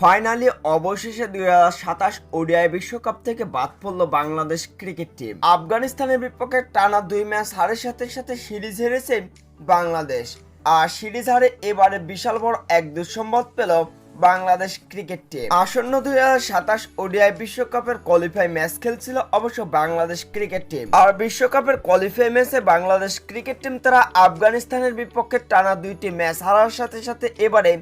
Finally অবশেষে দুই হাজার সাতাশ ওডিআই বিশ্বকাপ থেকে বাদ পড়ল বাংলাদেশ ক্রিকেট টিম। আফগানিস্তানের বিপক্ষে টানা দুই ম্যাচ হারের সাথে সাথে সিরিজ হেরেছে বাংলাদেশ। আর সিরিজ হারে এবারে বিশাল বড় এক দুঃসম্বাদ পেল বাংলাদেশ ক্রিকেট টিম। আসন্ন দুই হাজার সাতাশ ওডিআই বিশ্বকাপের কোয়ালিফাই ম্যাচ খেলছিল অবশ্য বাংলাদেশ ক্রিকেট টিম। আর বিশ্বকাপের কোয়ালিফাই ম্যাচে বাংলাদেশ ক্রিকেট টিম তারা আফগানিস্তানের বিপক্ষে টানা দুইটি ম্যাচ হারার সাথে সাথে এবারে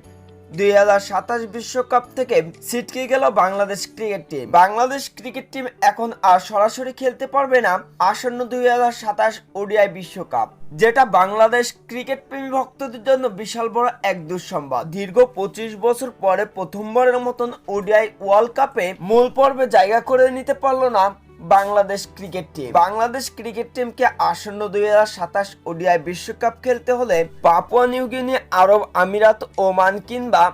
দুই হাজার সাতাশ বিশ্বকাপ থেকে ছিটকে গেল Bangladesh cricket team. Bangladesh cricket team এখন আর সরাসরি খেলতে পারবে না আসন্ন দুই হাজার সাতাশ ওডিআই বিশ্বকাপ, যেটা বাংলাদেশ ক্রিকেট প্রেমী ভক্তদের জন্য বিশাল বড় এক দুঃসংবাদ। দীর্ঘ পঁচিশ বছর পরে প্রথমবারের মতন ওডিআই ওয়ার্ল্ড কাপে মূল পর্বে জায়গা করে নিতে পারল না Bangladesh cricket team. Bangladesh cricket টিমকে আসন্ন দুই হাজার সাতাশ ওডিআই বিশ্বকাপ খেলতে হলে পাপুয়া নিউগিনি আরব আমিরাত, ওমান কিংবা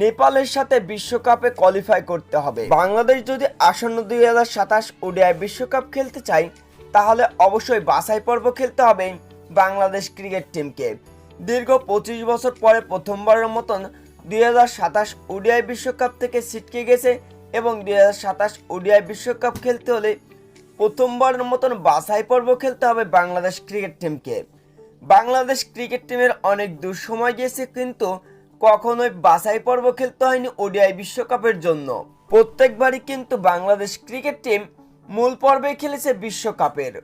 নেপালের সাথে বিশ্বকাপে কোয়ালিফাই করতে হবে। বাংলাদেশ যদি আসন্ন দুই হাজার সাতাশ ওডিআই বিশ্বকাপ খেলতে চায়, তাহলে অবশ্যই বাছাই পর্ব খেলতে হবে বাংলাদেশ ক্রিকেট টিমকে। দীর্ঘ পঁচিশ বছর পরে প্রথমবারের মতন দুই হাজার সাতাশ ওডিআই বিশ্বকাপ থেকে ছিটকে গেছে এবং দুই হাজার সাতাশ ওডিআই বিশ্বকাপ খেলতে হলে প্রথমবারের মতন বাছাই পর্ব খেলতে হবে বাংলাদেশ ক্রিকেট টিমকে। বাংলাদেশ ক্রিকেট টিমের অনেক দূর সময় গিয়েছে, কিন্তু কখনোই বাছাই পর্ব খেলতে হয়নি ওডিআই বিশ্বকাপের জন্য। প্রত্যেকবারই কিন্তু বাংলাদেশ ক্রিকেট টিম মূল পর্বে খেলেছে বিশ্বকাপের।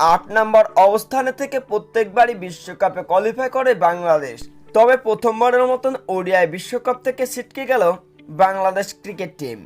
আট নম্বর অবস্থানে থেকে প্রত্যেকবারই বিশ্বকাপে কোয়ালিফাই করে বাংলাদেশ। তবে প্রথমবারের মতন ওডিআই বিশ্বকাপ থেকে ছিটকে গেল বাংলাদেশ ক্রিকেট টিম।